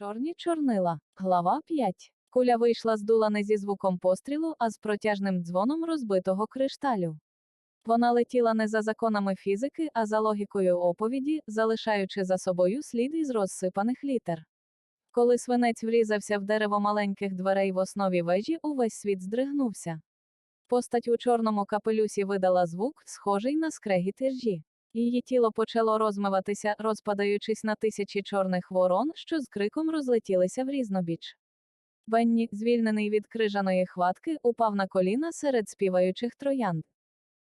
Чорні чорнила. Глава 5. Куля вийшла з дула не зі звуком пострілу, а з протяжним дзвоном розбитого кришталю. Вона летіла не за законами фізики, а за логікою оповіді, залишаючи за собою слід із розсипаних літер. Коли свинець врізався в дерево маленьких дверей в основі вежі, увесь світ здригнувся. Постать у чорному капелюсі видала звук, схожий на скрегіт іржі. Її тіло почало розмиватися, розпадаючись на тисячі чорних ворон, що з криком розлетілися в різнобіч. Бенні, звільнений від крижаної хватки, упав на коліна серед співаючих троянд.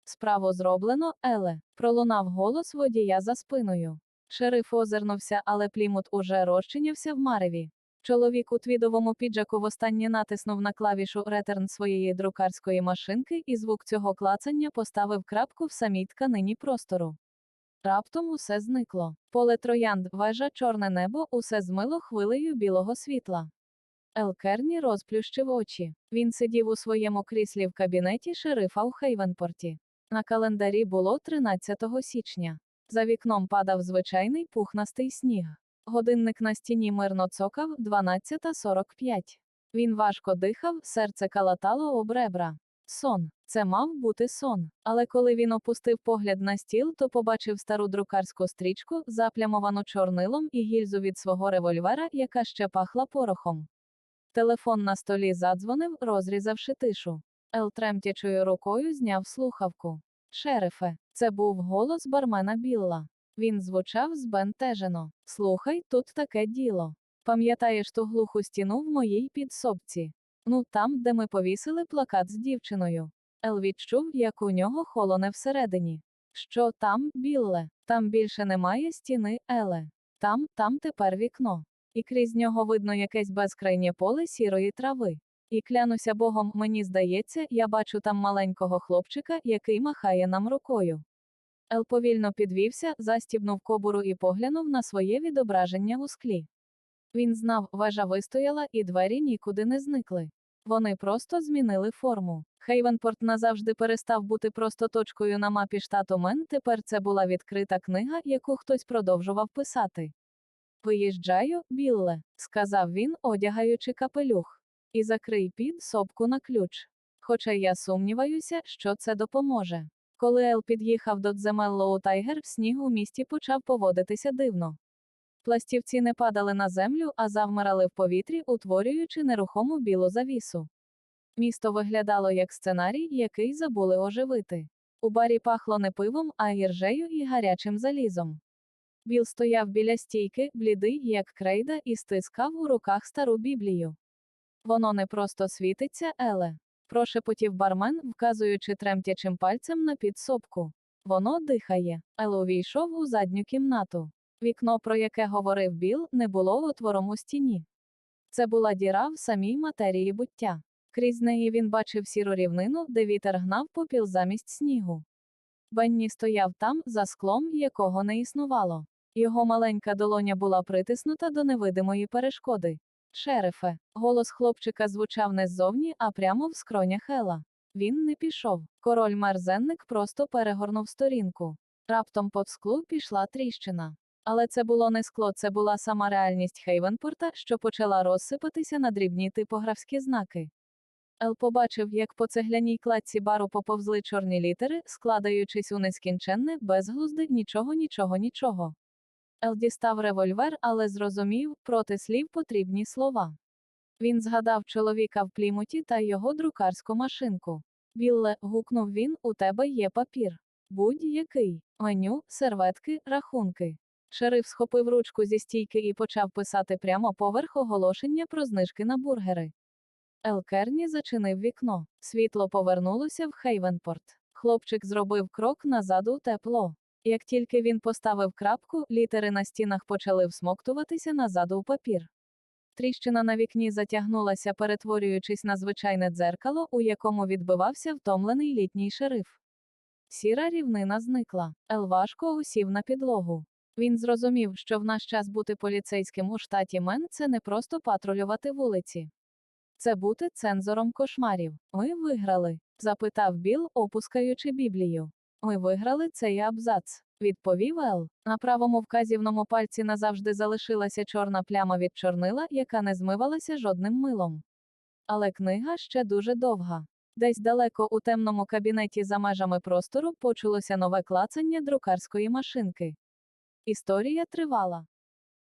Справу зроблено, Еле, пролунав голос водія за спиною. Шериф озирнувся, але плімут уже розчинявся в мареві. Чоловік у твідовому піджаку востаннє натиснув на клавішу ретерн своєї друкарської машинки, і звук цього клацання поставив крапку в самій тканині простору. Раптом усе зникло. Поле троянд, вежа, чорне небо, усе змило хвилею білого світла. Елкерні розплющив очі. Він сидів у своєму кріслі в кабінеті шерифа у Хейвенпорті. На календарі було 13 січня. За вікном падав звичайний пухнастий сніг. Годинник на стіні мирно цокав 12.45. Він важко дихав, серце калатало об ребра. Сон. Це мав бути сон. Але коли він опустив погляд на стіл, то побачив стару друкарську стрічку, заплямовану чорнилом і гільзу від свого револьвера, яка ще пахла порохом. Телефон на столі задзвонив, розрізавши тишу. Ел тремтячою рукою зняв слухавку. Шерифе, це був голос бармена Білла. Він звучав збентежено. Слухай, тут таке діло. Пам'ятаєш ту глуху стіну в моїй підсобці? Ну, там, де ми повісили плакат з дівчиною. Ел відчув, як у нього холоне всередині. Що там, Білле? Там більше немає стіни, Еле. Там, там тепер вікно. І крізь нього видно якесь безкрайнє поле сірої трави. І клянуся Богом, мені здається, я бачу там маленького хлопчика, який махає нам рукою. Ел повільно підвівся, застібнув кобуру і поглянув на своє відображення у склі. Він знав, вежа вистояла, і двері нікуди не зникли. Вони просто змінили форму. Хейвенпорт назавжди перестав бути просто точкою на мапі штату Мен, тепер це була відкрита книга, яку хтось продовжував писати. Виїжджаю, Білле, сказав він, одягаючи капелюх. І закрий під сопку на ключ. Хоча я сумніваюся, що це допоможе. Коли Ел під'їхав до Дземеллоу Тайгер, сніг у місті почав поводитися дивно. Пластівці не падали на землю, а завмирали в повітрі, утворюючи нерухому білу завісу. Місто виглядало як сценарій, який забули оживити. У барі пахло не пивом, а іржею і гарячим залізом. Біл стояв біля стійки, блідий, як крейда, і стискав у руках стару біблію. Воно не просто світиться, Еле. Прошепотів бармен, вказуючи тремтячим пальцем на підсобку. Воно дихає. Ел увійшов у задню кімнату. Вікно, про яке говорив Біл, не було отвором у стіні. Це була діра в самій матерії буття. Крізь неї він бачив сіру рівнину, де вітер гнав попіл замість снігу. Бенні стояв там, за склом, якого не існувало. Його маленька долоня була притиснута до невидимої перешкоди. Шерифе, голос хлопчика звучав не ззовні, а прямо в скронях Ела. Він не пішов. Король мерзенник просто перегорнув сторінку. Раптом по склу пішла тріщина. Але це було не скло, це була сама реальність Хейвенпорта, що почала розсипатися на дрібні типографські знаки. Ел побачив, як по цегляній кладці бару поповзли чорні літери, складаючись у нескінченне, безглузде, нічого, нічого, нічого. Ел дістав револьвер, але зрозумів, проти слів потрібні слова. Він згадав чоловіка в плімуті та його друкарську машинку. Білле, гукнув він, у тебе є папір. Будь-який. Меню, серветки, рахунки. Шериф схопив ручку зі стійки і почав писати прямо поверх оголошення про знижки на бургери. Елкерні зачинив вікно. Світло повернулося в Хейвенпорт. Хлопчик зробив крок назад у тепло. Як тільки він поставив крапку, літери на стінах почали всмоктуватися назад у папір. Тріщина на вікні затягнулася, перетворюючись на звичайне дзеркало, у якому відбивався втомлений літній шериф. Сіра рівнина зникла. Ел важко усів на підлогу. Він зрозумів, що в наш час бути поліцейським у штаті Мен це не просто патрулювати вулиці. Це бути цензором кошмарів. Ми виграли? запитав Біл, опускаючи Біблію. Ми виграли цей абзац. Відповів Ел. На правому вказівному пальці назавжди залишилася чорна пляма від чорнила, яка не змивалася жодним милом. Але книга ще дуже довга. Десь далеко у темному кабінеті за межами простору почулося нове клацання друкарської машинки. Історія тривала.